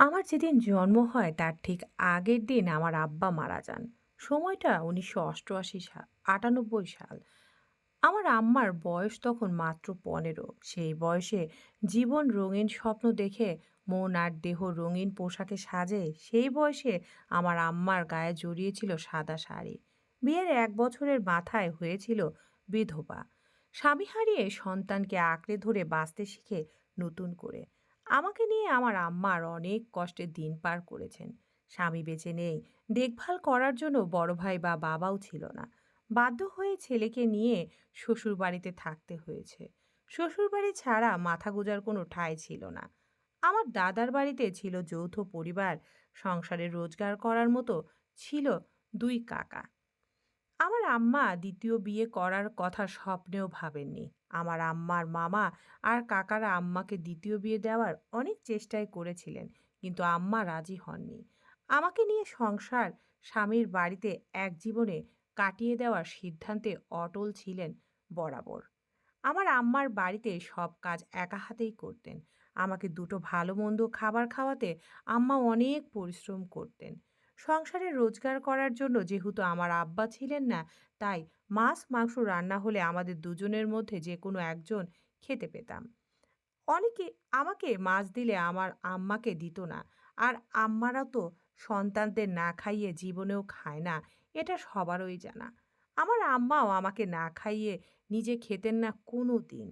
আমার যেদিন জন্ম হয়, তার ঠিক আগের দিন আমার আব্বা মারা যান। সময়টা উনিশশো অষ্টআশি সাল, আটানব্বই সাল। আমার আম্মার বয়স তখন মাত্র পনেরো। সেই বয়সে জীবন রঙিন স্বপ্ন দেখে, মন আর দেহ রঙিন পোশাকে সাজে, সেই বয়সে আমার আম্মার গায়ে জড়িয়েছিল সাদা শাড়ি। বিয়ের এক বছরের মাথায় হয়েছিল বিধবা। স্বামী হারিয়ে সন্তানকে আঁকড়ে ধরে বাঁচতে শিখে নতুন করে। আমাকে নিয়ে আমার আম্মার অনেক কষ্টে দিন পার করেছেন। স্বামী বেঁচে নেই, দেখভাল করার জন্য বড় ভাই বা বাবাও ছিল না। বাধ্য হয়ে ছেলেকে নিয়ে শ্বশুর বাড়িতে থাকতে হয়েছে। শ্বশুর বাড়ি ছাড়া মাথা গোজার কোনো ঠাঁই ছিল না। আমার দাদার বাড়িতে ছিল যৌথ পরিবার, সংসারে রোজগার করার মতো ছিল দুই কাকা। আমার আম্মা দ্বিতীয় বিয়ে করার কথা স্বপ্নেও ভাবেননি। আমার আম্মার মামা আর কাকারা আম্মাকে দ্বিতীয় বিয়ে দেওয়ার অনেক চেষ্টাই করেছিলেন, কিন্তু আম্মা রাজি হননি। আমাকে নিয়ে সংসার, স্বামীর বাড়িতে এক জীবনে কাটিয়ে দেওয়ার সিদ্ধান্তে অটল ছিলেন বরাবর। আমার আম্মার বাড়িতে সব কাজ একা হাতেই করতেন। আমাকে দুটো ভালো মন্দ খাবার খাওয়াতে আম্মা অনেক পরিশ্রম করতেন। সংসারে রোজগার করার জন্য যেহেতু আমার আব্বা ছিলেন না, তাই মাছ, মাংস রান্না হলে আমাদের দুজনের মধ্যে যে কোনো একজন খেতে পেতাম। অনেকে আমাকে মাছ দিলে আমার আম্মাকে দিত না, আর আম্মারা তো সন্তানদের না খাইয়ে জীবনেও খায় না, এটা সবারই জানা। আমার আম্মাও আমাকে না খাইয়ে নিজে খেতেন না কোনো দিন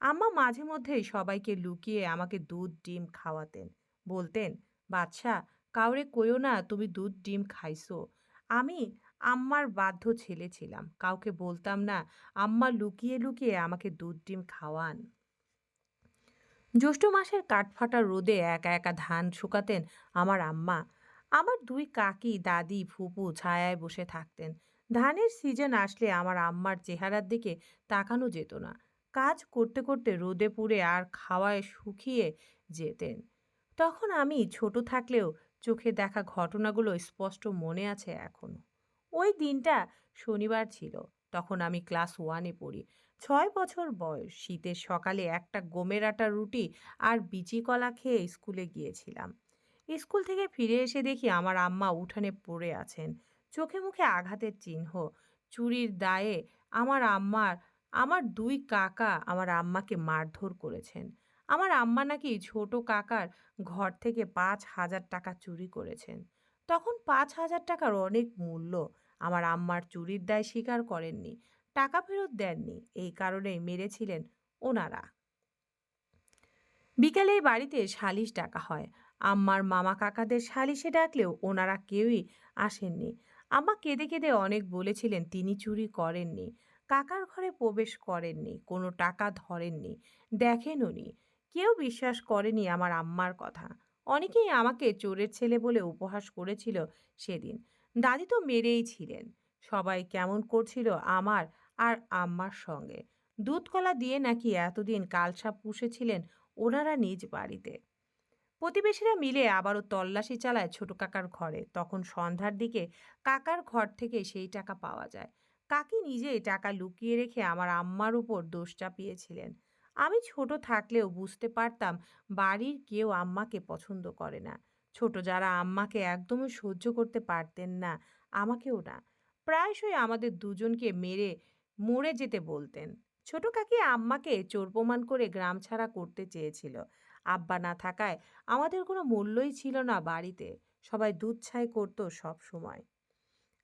আম্মা মাঝে মধ্যেই সবাইকে লুকিয়ে আমাকে দুধ, ডিম খাওয়াতেন, বলতেন বাচ্চা কাউরে কইও না তুমি দুধ, ডিম খাইছো। আমি আম্মার বাধ্য ছেলে ছিলাম। কাউকে বলতাম না, আম্মা লুকিয়ে লুকিয়ে আমাকে দুধ, ডিম খাওয়ান। জ্যৈষ্ঠ মাসের কাঠফাটা রোদে একা একা ধান শুকাতেন আমার আম্মা। আমার দুই কাকি, দাদি, ফুপু ছায়ায় বসে থাকতেন। ধানের সিজন আসলে আমার আম্মার চেহারার দিকে তাকানো যেত না। কাজ করতে করতে রোদে পুড়ে আর খাওয়ায় শুকিয়ে যেতেন। তখন আমি ছোট থাকলেও চোখে দেখা ঘটনাগুলো স্পষ্ট মনে আছে এখনও ওই দিনটা শনিবার ছিল, তখন আমি ক্লাস ওয়ানে পড়ি। ছয় বছর বয়স, শীতের সকালে একটা গোমের আটা রুটি আর বিচি কলা খেয়ে স্কুলে গিয়েছিলাম। স্কুল থেকে ফিরে এসে দেখি আমার আম্মা উঠানে পড়ে আছেন। চোখে মুখে আঘাতের চিহ্ন, চুরির দায়ে আমার আম্মার, আমার দুই কাকা আমার আম্মাকে মারধর করেছেন। আমার আম্মা নাকি ছোট কাকার ঘর থেকে পাঁচ হাজার টাকা চুরি করেছেন। তখন পাঁচ হাজার টাকার অনেক মূল্য আমার আম্মার চুরির দায় স্বীকার করেননি, টাকা ফেরত দেননি, এই কারণেই মেরেছিলেন ওনারা। বিকালে বাড়িতে সালিশ ডাকা হয়। আম্মার মামা কাকাদের সালিশে ডাকলেও ওনারা কেউই আসেননি। আম্মা কেঁদে কেঁদে অনেক বলেছিলেন তিনি চুরি করেননি, কাকার ঘরে প্রবেশ করেননি, কোনো টাকা ধরেননি। দেখেন উনি কেউ বিশ্বাস করেনি আমার আম্মার কথা। অনেকেই আমাকে চোরের ছেলে বলে উপহাস করেছিল সেদিন। দাদি তো মেরেই ছিলেন। সবাই কেমন করছিল আমার আর আম্মার সঙ্গে। দুধকলা দিয়ে নাকি এতদিন কালসাপ পুষেছিলেন ওনারা নিজ বাড়িতে। প্রতিবেশীরা মিলে আবারও তল্লাশি চালায় ছোট কাকার ঘরে। তখন সন্ধ্যার দিকে কাকার ঘর থেকে সেই টাকা পাওয়া যায়। কাকি নিজেই টাকা লুকিয়ে রেখে আমার আম্মার উপর দোষ চাপিয়েছিলেন। আমি ছোট থাকলেও বুঝতে পারতাম বাড়ির কেউ আম্মাকে পছন্দ করে না। ছোট যারা আম্মাকে একদমই সহ্য করতে পারতেন না, আমাকেও না। প্রায়শই আমাদের দুজনকে মেরে মরে যেতে বলতেন। ছোট কাকি আম্মাকে চোর প্রমাণ করে গ্রাম ছাড়া করতে চেয়েছিল। আব্বা না থাকায় আমাদের কোনো মূল্যই ছিল না বাড়িতে। সবাই দুধ ছাই করতো সব সময়।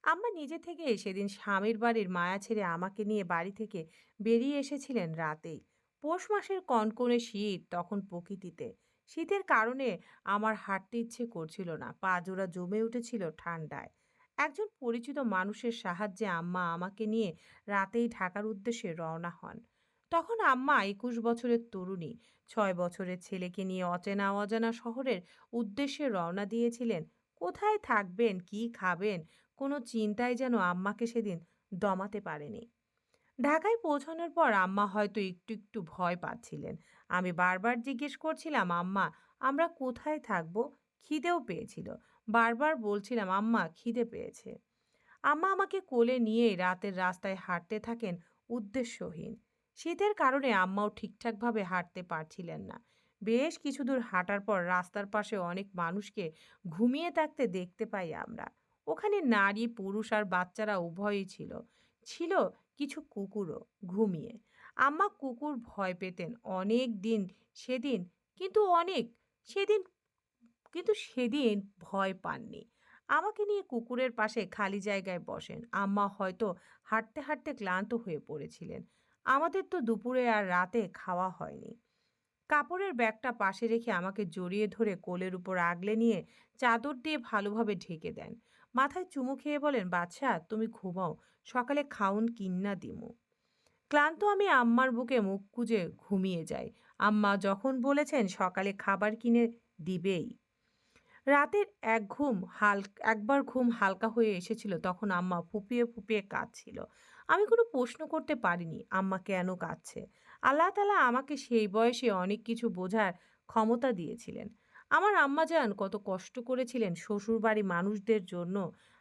আম্মা নিজে থেকে সেদিন স্বামীর বাড়ির মায়া ছেড়ে আমাকে নিয়ে বাড়ি থেকে বেরিয়ে এসেছিলেন রাতেই। পৌষ মাসের কনকনে শীত তখন প্রকৃতিতে। শীতের কারণে আমার হাঁটতে ইচ্ছে করছিল না, পা জোড়া জমে উঠেছিল ঠান্ডায়। একজন পরিচিত মানুষের সাহায্যে আম্মা আমাকে নিয়ে রাতেই ঢাকার উদ্দেশ্যে রওনা হন। তখন আম্মা একুশ বছরের তরুণী, ছয় বছরের ছেলেকে নিয়ে অচেনা অজানা শহরের উদ্দেশ্যে রওনা দিয়েছিলেন। কোথায় থাকবেন, কি খাবেন, কোনো চিন্তাই যেন আম্মাকে সেদিন দমাতে পারেনি। ঢাকায় পৌঁছানোর পর আম্মা হয়তো একটু একটু ভয় পাচ্ছিলেন। আমি বারবার জিজ্ঞেস করছিলাম, আম্মা, আমরা কোথায় থাকব? খিদেও পেয়েছিল। বারবার বলছিলাম, আম্মা, খিদে পেয়েছে। আম্মা আমাকে কোলে নিয়ে রাতের রাস্তায় হাঁটতে থাকেন উদ্দেশ্যহীন। শীতের কারণে আম্মাও ঠিকঠাকভাবে হাঁটতে পারছিলেন না। বেশ কিছু দূর হাঁটার পর রাস্তার পাশে অনেক মানুষকে ঘুমিয়ে থাকতে দেখতে পাই আমরা। ওখানে নারী, পুরুষ আর বাচ্চারা উভয়ই ছিল। ছিল কিছু কুকুরও ঘুমিয়ে। আম্মা কুকুর ভয় পেতেন অনেক দিন, সেদিন কিন্তু অনেক, সেদিন কিন্তু সেদিন ভয় পাননি। আমাকে নিয়ে কুকুরের পাশে খালি জায়গায় বসেন। আম্মা হয়তো হাঁটতে হাঁটতে ক্লান্ত হয়ে পড়েছিলেন। আমাদের তো দুপুরে আর রাতে খাওয়া হয়নি। কাপড়ের ব্যাগটা পাশে রেখে আমাকে জড়িয়ে ধরে কোলের উপর আগলে নিয়ে চাদর দিয়ে ভালোভাবে ঢেকে দেন। মাথায় চুমু খেয়ে বলেন বাচ্চা তুমি ঘুমাও, সকালে খাউন কিন্না দিমু। ক্লান্ত আমি আম্মার বুকে মুখ কুজে ঘুমিয়ে যাই। আম্মা যখন বলেছেন, সকালে খাবার কিনে দিবেই। রাতের এক ঘুম হাল, একবার ঘুম হালকা হয়ে এসেছিল, তখন আম্মা ফুপিয়ে ফুপিয়ে কাঁদছিল। আমি কোনো প্রশ্ন করতে পারিনি, আম্মা কেন কাঁদছে? আল্লাহ তালা আমাকে সেই বয়সে অনেক কিছু বোঝার ক্ষমতা দিয়েছিলেন। আমার আম্মা যান কত কষ্ট করেছিলেন শ্বশুর বাড়ি মানুষদের জন্য।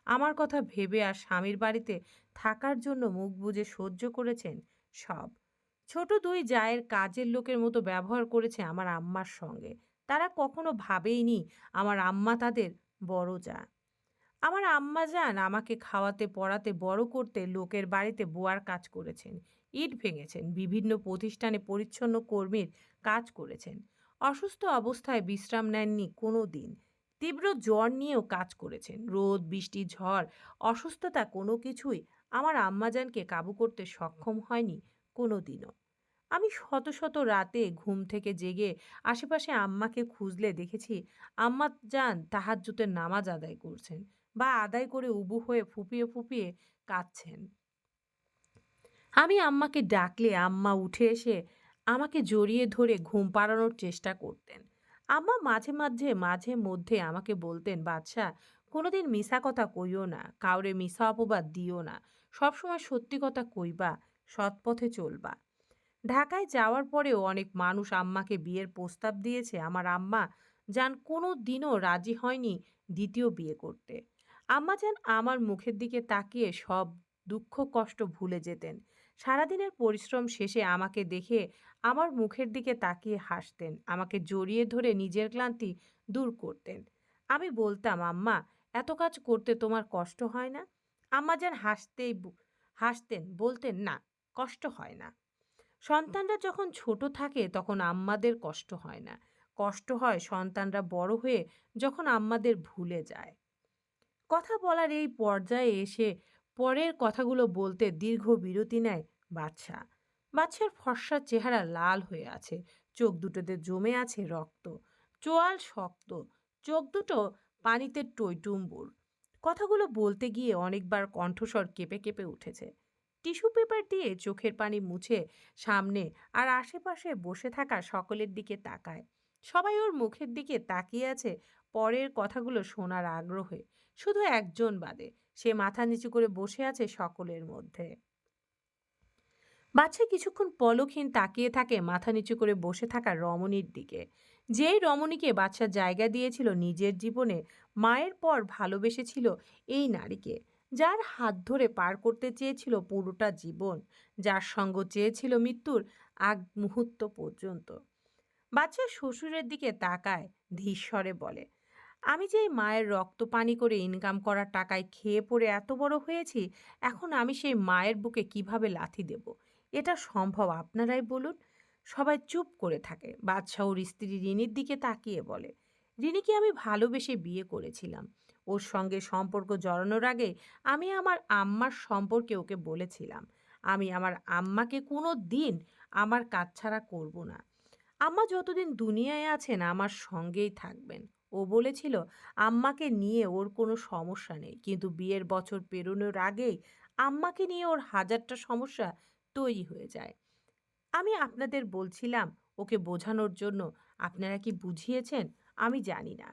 আমার কথা ভেবে আর স্বামীর বাড়িতে থাকার জন্য মুখ বুজে সহ্য করেছেন সব। ছোট দুই জায়ের কাজের লোকের মতো ব্যবহার করেছে আমার আম্মার সঙ্গে। তারা কখনো ভাবেইনি আমার আম্মা তাদের বড় যা আমার আম্মা যান আমাকে খাওয়াতে, পড়াতে, বড় করতে লোকের বাড়িতে বোয়ার কাজ করেছেন। ইট ভেঙেছেন, বিভিন্ন প্রতিষ্ঠানে পরিচ্ছন্ন কর্মীর কাজ করেছেন। অসুস্থ অবস্থায় বিশ্রাম নেননি কোনো দিন তীব্র জ্বর নিয়েও কাজ করেছেন। রোদ, বৃষ্টি, ঝড়, অসুস্থতা কোনো কিছুই আমার আম্মাজানকে কাবু করতে সক্ষম হয়নি কোনো দিনও আমি শত শত রাতে ঘুম থেকে জেগে আশেপাশে আম্মাকে খুঁজলে দেখেছি আম্মা যান তাহাজ্জুদের নামাজ আদায় করছেন বা আদায় করে উবু হয়ে ফুপিয়ে ফুপিয়ে কাঁদছেন। আমি আম্মাকে ডাকলে আম্মা উঠে এসে আমাকে জড়িয়ে ধরে ঘুম পাড়ানোর চেষ্টা করতেন। আম্মা মাঝে মাঝে মাঝে মধ্যে আমাকে বলতেন, বাদশা, কোনোদিন মিশা কথা কইও না, কাউরে মিশা অপবাদ দিও না, সবসময় সত্যি কথা কইবা, সৎ পথে চলবা। ঢাকায় যাওয়ার পরেও অনেক মানুষ আম্মাকে বিয়ের প্রস্তাব দিয়েছে। আমার আম্মা যান কোনো দিনও রাজি হয়নি দ্বিতীয় বিয়ে করতে। আম্মা যান আমার মুখের দিকে তাকিয়ে সব দুঃখ কষ্ট ভুলে যেতেন। সারাদিনের পরিশ্রম শেষে আমাকে দেখে আমার মুখের দিকে তাকিয়ে হাসতেন, আমাকে জড়িয়ে ধরে নিজের ক্লান্তি দূর করতেন। আমি বলতাম, আম্মা, এত কাজ করতে তোমার কষ্ট হয় না? আম্মা যান হাসতেই হাসতেন, বলতেন, না, কষ্ট হয় না। সন্তানরা যখন ছোট থাকে তখন আম্মাদের কষ্ট হয় না। কষ্ট হয় সন্তানরা বড় হয়ে যখন আম্মাদের ভুলে যায়। কথা বলার এই পর্যায়ে এসে পরের কথাগুলো বলতে দীর্ঘ বিরতি নেয় বাচ্চা বাচ্চার ফর্সা চেহারা লাল হয়ে আছে, চোখ দুটোতে জমে আছে রক্ত। চোয়াল শক্ত, চোখ দুটো পানিতে টইটুম্বুর। কথাগুলো বলতে গিয়ে অনেকবার কণ্ঠস্বর কেঁপে কেঁপে উঠেছে। টিস্যু পেপার দিয়ে চোখের পানি মুছে সামনে আর আশেপাশে বসে থাকা সকলের দিকে তাকায়। সবাই ওর মুখের দিকে তাকিয়ে আছে পরের কথাগুলো শোনার আগ্রহে। শুধু একজন বাদে সে মাথা নিচু করে বসে আছে সকলের মধ্যে। বাচ্চা কিছুক্ষণ পলকহীন তাকিয়ে থাকে মাথা নিচু করে বসে থাকা রমণীর দিকে। যে রমণীকে বাচ্চা জায়গা দিয়েছিল নিজের জীবনে, মায়ের পর ভালোবেসেছিল এই নারীকে, যার হাত ধরে পার করতে চেয়েছিল পুরোটা জীবন, যার সঙ্গ চেয়েছিল মৃত্যুর আগ মুহূর্ত পর্যন্ত। বাচ্চা শ্বশুরের দিকে তাকায় ধীশ্বরে বলে আমি যে মায়ের রক্ত পানি করে ইনকাম করার টাকায় খেয়ে পড়ে এত বড় হয়েছি, এখন আমি সেই মায়ের বুকে কীভাবে লাথি দেব? এটা সম্ভব আপনারাই বলুন। সবাই চুপ করে থাকে। বাদশাহ ওর স্ত্রী রিনির দিকে তাকিয়ে বলে রিনিকে আমি ভালোবেসে বিয়ে করেছিলাম? ওর সঙ্গে সম্পর্ক জড়ানোর আগে আমি আমার আম্মার সম্পর্কে ওকে বলেছিলাম। আমি আমার আম্মাকে কোনো দিন আমার কাজ ছাড়া করব না। আম্মা যতদিন দুনিয়ায় আছেন আমার সঙ্গেই থাকবেন। ও বলেছিল, আম্মাকে নিয়ে ওর কোনো সমস্যা নেই, কিন্তু বিয়ের বছর পেরোনোর আগেই আম্মাকে নিয়ে ওর হাজারটা সমস্যা তৈরি হয়ে যায়। আমি আপনাদের বলছিলাম ওকে বোঝানোর জন্য, আপনারা কি বুঝিয়েছেন? আমি জানি না।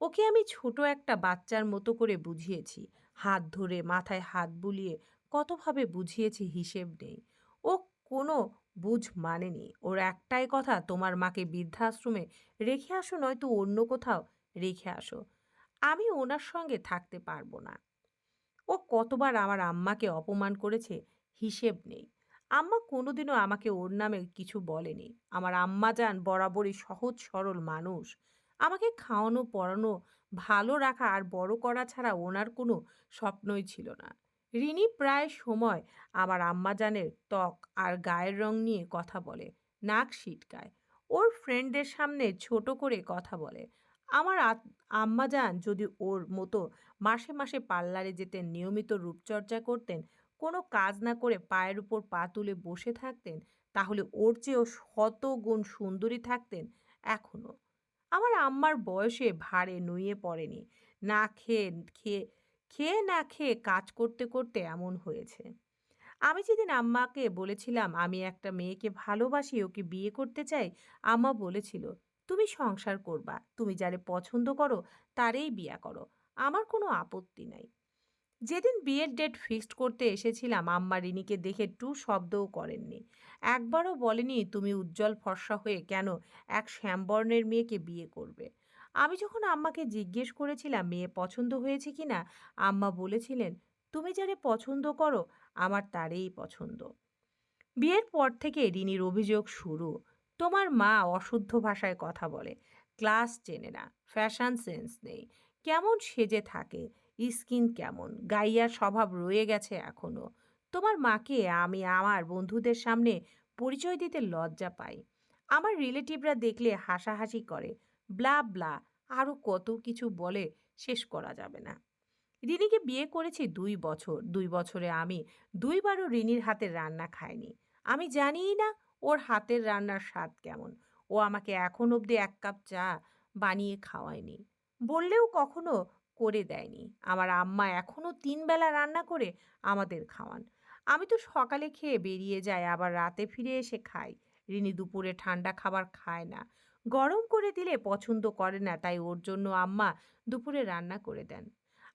ওকে আমি ছোট একটা বাচ্চার মতো করে বুঝিয়েছি, হাত ধরে মাথায় হাত বুলিয়ে কতভাবে বুঝিয়েছি হিসেব নেই। ও কোনো বুঝ মানেনি। ওর একটাই কথা, তোমার মাকে বৃদ্ধাশ্রমে রেখে আসো, নয়তো অন্য কোথাও রেখে আসো। আমি ওনার সঙ্গে থাকতে পারব না। ও কতবার আমার আম্মাকে অপমান করেছে, হিসেব নেই। আম্মা কোনোদিনও আমাকে ওর নামে কিছু বলেনি। আমার আম্মা যান বরাবরই সহজ সরল মানুষ। আমাকে খাওয়ানো, পড়ানো, ভালো রাখা আর বড় করা ছাড়া ওনার কোনো স্বপ্নই ছিল না। রিনি প্রায় সময় আমার আম্মাজানের ত্বক আর গায়ের রং নিয়ে কথা বলে, নাক সিটকায়। ওর ফ্রেন্ডদের সামনে ছোট করে কথা বলে। আমার আম্মাজান যদি ওর মতো মাসে মাসে পার্লারে যেতেন, নিয়মিত রূপচর্চা করতেন, কোনো কাজ না করে পায়ের উপর পা তুলে বসে থাকতেন, তাহলে ওর চেয়েও শত গুণ সুন্দরী থাকতেন এখনও আমার আম্মার বয়সে ভারে নুয়ে পড়েনি। না খেয়ে খেয়ে খেয়ে না খেয়ে কাজ করতে করতে এমন হয়েছে। আমি যেদিন আম্মাকে বলেছিলাম, আমি একটা মেয়েকে ভালোবাসি, ওকে বিয়ে করতে চাই, আম্মা বলেছিল, তুমি সংসার করবা, তুমি যারে পছন্দ করো, তারেই বিয়া করো। আমার কোনো আপত্তি নাই। যেদিন বিয়ের ডেট ফিক্সড করতে এসেছিলাম, আম্মা রিনিকে দেখে টু শব্দও করেননি। একবারও বলেনি, তুমি উজ্জ্বল ফর্সা হয়ে কেন এক শ্যামবর্ণের মেয়েকে বিয়ে করবে? আমি যখন আম্মাকে জিজ্ঞেস করেছিলাম, মেয়ে পছন্দ হয়েছে কিনা? আম্মা বলেছিলেন, তুমি যারে পছন্দ করো, আমার তারেই পছন্দ। বিয়ের পর থেকে রিনির অভিযোগ শুরু। তোমার মা অশুদ্ধ ভাষায় কথা বলে। ক্লাস চেনে না, ফ্যাশন সেন্স নেই। কেমন সেজে থাকে, স্কিন কেমন, গাইয়ার স্বভাব রয়ে গেছে এখনও তোমার মাকে আমি আমার বন্ধুদের সামনে পরিচয় দিতে লজ্জা পাই। আমার রিলেটিভরা দেখলে হাসাহাসি করে। ব্লা ব্লা আরও কত কিছু বলে শেষ করা যাবে না। রিনিকে বিয়ে করেছি দুই বছর, দুই বছরে আমি দুইবারও রিনির হাতের রান্না খাইনি। আমি জানিই না ওর হাতের রান্নার স্বাদ কেমন। ও আমাকে এখন অবধি এক কাপ চা বানিয়ে খাওয়ায়নি। বললেও কখনো করে দেয়নি। আমার আম্মা এখনও তিনবেলা রান্না করে আমাদের খাওয়ান। আমি তো সকালে খেয়ে বেরিয়ে যাই, আবার রাতে ফিরে এসে খাই। রিনি দুপুরে ঠান্ডা খাবার খায় না। গরম করে দিলে পছন্দ করে না, তাই ওর জন্য আম্মা দুপুরে রান্না করে দেন।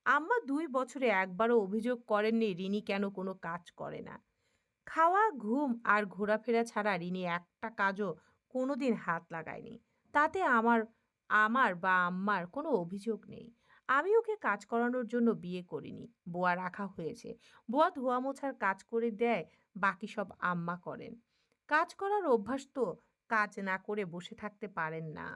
আম্মা দুই বছরে একবারও অভিযোগ করেননি রিনি কেন কোনো কাজ করে না। খাওয়া, ঘুম আর ঘোরাফেরা ছাড়া রিনি একটা কাজও কোনোদিন হাত লাগায়নি। তাতে আমার আমার বা আম্মার কোনো অভিযোগ নেই। আমি ওকে কাজ করানোর জন্য বিয়ে করিনি। বোয়া রাখা হয়েছে। বোয়া ধোয়া মোছার কাজ করে দেয়, বাকি সব আম্মা করেন। কাজ করার অভ্যাস তো কাজ না করে বসে থাকতে পারেন না।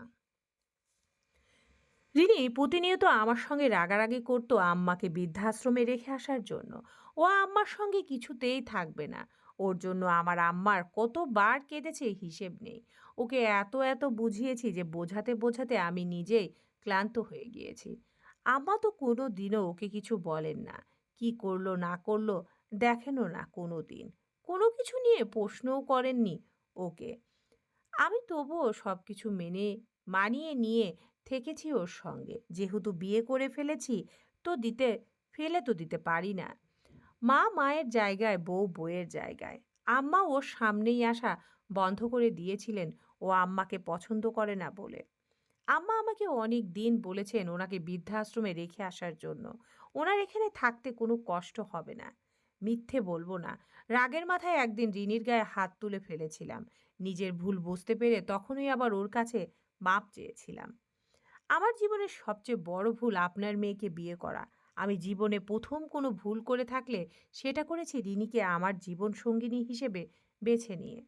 রিনি প্রতিনিয়ত আমার সঙ্গে রাগারাগি করতো আম্মাকে বৃদ্ধাশ্রমে রেখে আসার জন্য। ও আম্মার সঙ্গে কিছুতেই থাকবে না। ওর জন্য আমার আম্মার কতবার কেঁদেছে হিসেব নেই। ওকে এত এত বুঝিয়েছি যে বোঝাতে বোঝাতে আমি নিজেই ক্লান্ত হয়ে গিয়েছি। আম্মা তো কোনো দিনও ওকে কিছু বলেন না। কি করল, না করল, দেখেনও না কোনো দিন। কোনো কিছু নিয়ে প্রশ্নও করেননি ওকে। আমি তবুও সব কিছু মেনে, মানিয়ে নিয়ে থেকেছি ওর সঙ্গে। যেহেতু বিয়ে করে ফেলেছি, তো দিতে, ফেলে তো দিতে পারি না। মা মায়ের জায়গায়, বউ বউয়ের জায়গায়। আম্মা ওর সামনেই আসা বন্ধ করে দিয়েছিলেন, ও আম্মাকে পছন্দ করে না বলে। আম্মা আমাকে অনেক দিন বলেছেন ওনাকে বৃদ্ধাশ্রমে রেখে আসার জন্য। ওনার এখানে থাকতে কোনো কষ্ট হবে না। মিথ্যে বলব না। রাগের মাথায় একদিন রিনির গায়ে হাত তুলে ফেলেছিলাম। নিজের ভুল বুঝতে পেরে তখনই আবার ওর কাছে মাপ চেয়েছিলাম। আমার জীবনের সবচেয়ে বড় ভুল আপনার মেয়েকে বিয়ে করা। আমি জীবনে প্রথম কোনো ভুল করে থাকলে সেটা করেছি রিনিকে আমার জীবন সঙ্গিনী হিসেবে বেছে নিয়ে।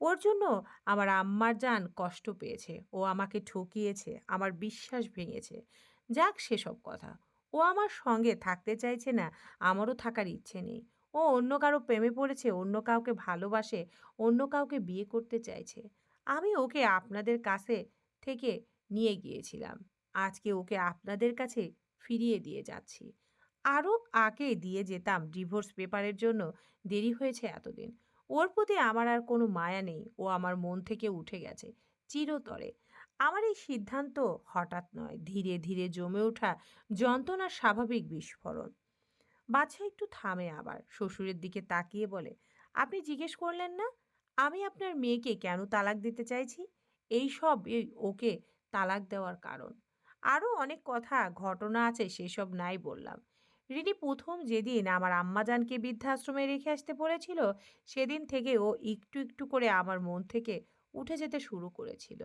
ওর জন্য আমার আম্মার জান কষ্ট পেয়েছে, ও আমাকে ঠকিয়েছে, আমার বিশ্বাস ভেঙেছে। যাক সেসব কথা, ও আমার সঙ্গে থাকতে চাইছে না, আমারও থাকার ইচ্ছে নেই। ও অন্য কারও প্রেমে পড়েছে, অন্য কাউকে ভালোবাসে, অন্য কাউকে বিয়ে করতে চাইছে। আমি ওকে আপনাদের কাছে থেকে নিয়ে গিয়েছিলাম। আজকে ওকে আপনাদের কাছে ফিরিয়ে দিয়ে যাচ্ছি। আরও আগে দিয়ে যেতাম ডিভোর্স পেপারের জন্য, দেরি হয়েছে এতদিন। ওর প্রতি আমার আর কোনো মায়া নেই, ও আমার মন থেকে উঠে গেছে, চিরতরে। আমার এই সিদ্ধান্ত হঠাৎ নয়, ধীরে ধীরে জমে ওঠা যন্ত্রণার স্বাভাবিক বিস্ফোরণ। বাচ্চা একটু থামে আবার। শ্বশুরের দিকে তাকিয়ে বলে, আপনি জিজ্ঞেস করলেন না? আমি আপনার মেয়েকে কেন তালাক দিতে চাইছি? এই সব ওকে তালাক দেওয়ার কারণ। আরও অনেক কথা, ঘটনা আছে, সেসব নাই বললাম। রিনি প্রথম যেদিন আমার আম্মাজানকে বৃদ্ধাশ্রমে রেখে আসতে বলেছিল, সেদিন থেকে ও একটু একটু করে আমার মন থেকে উঠে যেতে শুরু করেছিল।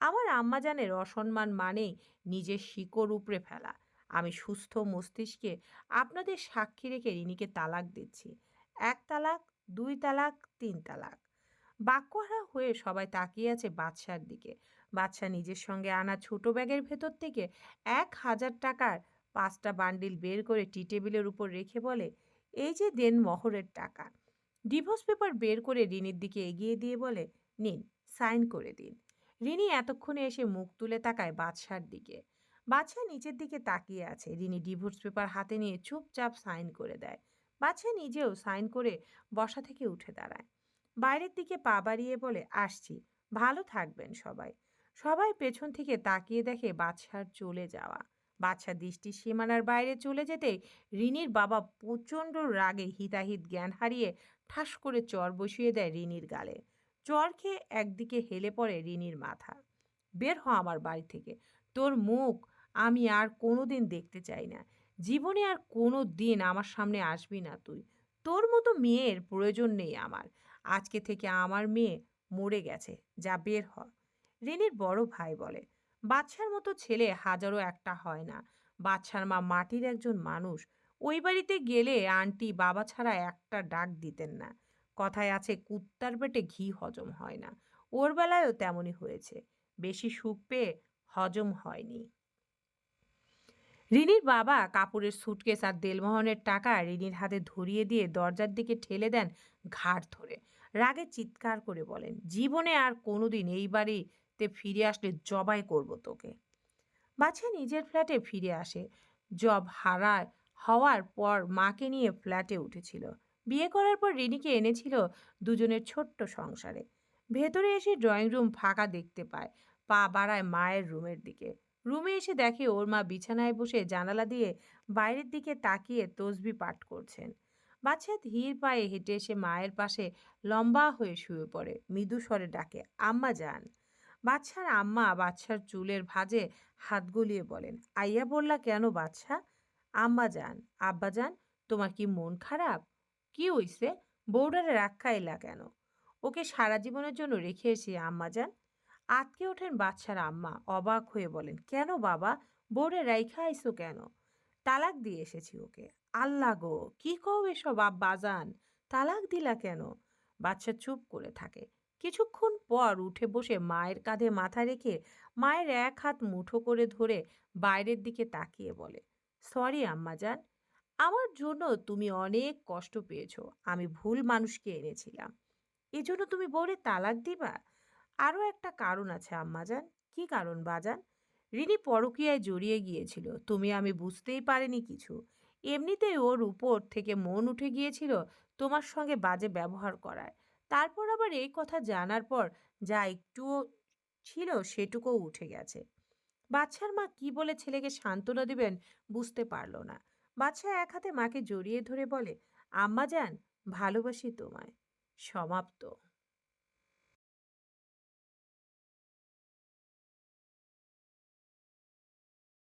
আমার আম্মাজানের অসম্মান মানেই নিজের শিকড় উপড়ে ফেলা। আমি সুস্থ মস্তিষ্কে আপনাদের সাক্ষী রেখে রিনিকে তালাক দিচ্ছি। এক তালাক, দুই তালাক, তিন তালাক। বাক্যহারা হয়ে সবাই তাকিয়ে আছে বাদশার দিকে। বাদশা নিজের সঙ্গে আনা ছোট ব্যাগের ভেতর থেকে এক হাজার টাকার পাঁচটা বান্ডিল বের করে টি টেবিলের উপর রেখে বলে, এই যে দেন মহরের টাকা। ডিভোর্স পেপার বের করে রিনির দিকে এগিয়ে দিয়ে বলে, নিন, সাইন করে দিন। রিনি এতক্ষণে এসে মুখ তুলে তাকায় বাদশার দিকে। বাদশা নিচের দিকে তাকিয়ে আছে। রিনি ডিভোর্স পেপার হাতে নিয়ে চুপচাপ সাইন করে দেয়। বাদশা নিজেও সাইন করে বসা থেকে উঠে দাঁড়ায়। বাইরের দিকে পা বাড়িয়ে বলে, আসছি। ভালো থাকবেন সবাই। সবাই পেছন থেকে তাকিয়ে দেখে বাদশার চলে যাওয়া। বাদশা দৃষ্টির সীমানার বাইরে চলে যেতেই রিনির বাবা প্রচণ্ড রাগে হিতাহিত জ্ঞান হারিয়ে ঠাস করে চর বসিয়ে দেয় রিনির গালে। চর খেয়ে একদিকে হেলে পড়ে রিনির মাথা। বের হ আমার বাড়ি থেকে। তোর মুখ আমি আর কোনো দিন দেখতে চাই না। জীবনে আর কোনো দিন আমার সামনে আসবি না তুই। তোর মতো মেয়ের প্রয়োজন নেই আমার। আজকে থেকে আমার মেয়ে মরে গেছে, যা বের হ। রিনির বড় ভাই বলে বাচ্চার মতো ছেলে হাজারো একটা হয় না। বাচ্চার মা মাটির একজন মানুষ। ওই বাড়িতে গেলে আন্টি বাবা ছাড়া একটা ডাক দিতেন না। কথায় আছে, কুত্তার পেটে ঘি হজম হয় না। ওর বেলায়ও তেমনই হয়েছে। বেশি সুখ পেয়ে হজম হয়নি। রিনির বাবা কাপড়ের সুটকেস আর দেলমোহনের টাকা রিনির হাতে ধরিয়ে দিয়ে দরজার দিকে ঠেলে দেন ঘাড় ধরে। রাগে চিৎকার করে বলেন, জীবনে আর কোনোদিন এই বাড়িতে ফিরে আসলে জবাই করব তোকে। বাচ্চা নিজের ফ্ল্যাটে ফিরে আসে। জব হারায় হওয়ার পর মাকে নিয়ে ফ্ল্যাটে উঠেছিল। বিয়ে করার পর রিনিকে এনেছিল দুজনের ছোট্ট সংসারে। ভেতরে এসে ড্রয়িং রুম ফাঁকা দেখতে পায়, পা বাড়ায় মায়ের রুমের দিকে। রুমে এসে দেখে ওর মা বিছানায় বসে জানালা দিয়ে বাইরের দিকে তাকিয়ে তসবি পাঠ করছেন। বাচ্চা ধীর পায়ে হেঁটে এসে মায়ের পাশে লম্বা হয়ে শুয়ে পড়ে। মৃদু স্বরে ডাকে, আম্মা যান। বাচ্চার আম্মা বাচ্চার চুলের ভাঁজে হাত গলিয়ে বলেন, আইয়া বললা কেন বাচ্চা আম্মা যান। আব্বা যান? তোমার কি মন খারাপ? কি হইছে? বউডারে রাখা এলা কেন? ওকে সারা জীবনের জন্য রেখে এসে আম্মা যান। আটকে ওঠেন বাচ্চার আম্মা। অবাক হয়ে বলেন, কেন বাবা? বোরে রাইখা আইসো কেন? তালাক দিয়ে এসেছি ওকে। আল্লাহ গো, কি কও এসব যান তালাক দিলা কেন? বাচ্চা চুপ করে থাকে। কিছুক্ষণ পর উঠে বসে মায়ের কাঁধে মাথা রেখে মায়ের এক হাত মুঠো করে ধরে বাইরের দিকে তাকিয়ে বলে, সরি আম্মা যান আমার জন্য তুমি অনেক কষ্ট পেয়েছ। আমি ভুল মানুষকে এনেছিলাম। এজন্য তুমি বউরে তালাক দিবা? আরও একটা কারণ আছে আম্মাজান কি কারণ বাজান রিনি পরকীয়ায় জড়িয়ে গিয়েছিল, তুমি আমি বুঝতেই পারিনি কিছু। এমনিতেই ওর উপর থেকে মন উঠে গিয়েছিল তোমার সঙ্গে বাজে ব্যবহার করায় তারপর আবার এই কথা জানার পর যা একটুও ছিল সেটুকুও উঠে গেছে। বাচ্চার মা কি বলে ছেলেকে সান্ত্বনা দিবেন বুঝতে পারল না। বাচ্চা এক হাতে মাকে জড়িয়ে ধরে বলে, আম্মা যান ভালোবাসি তোমায়। সমাপ্ত।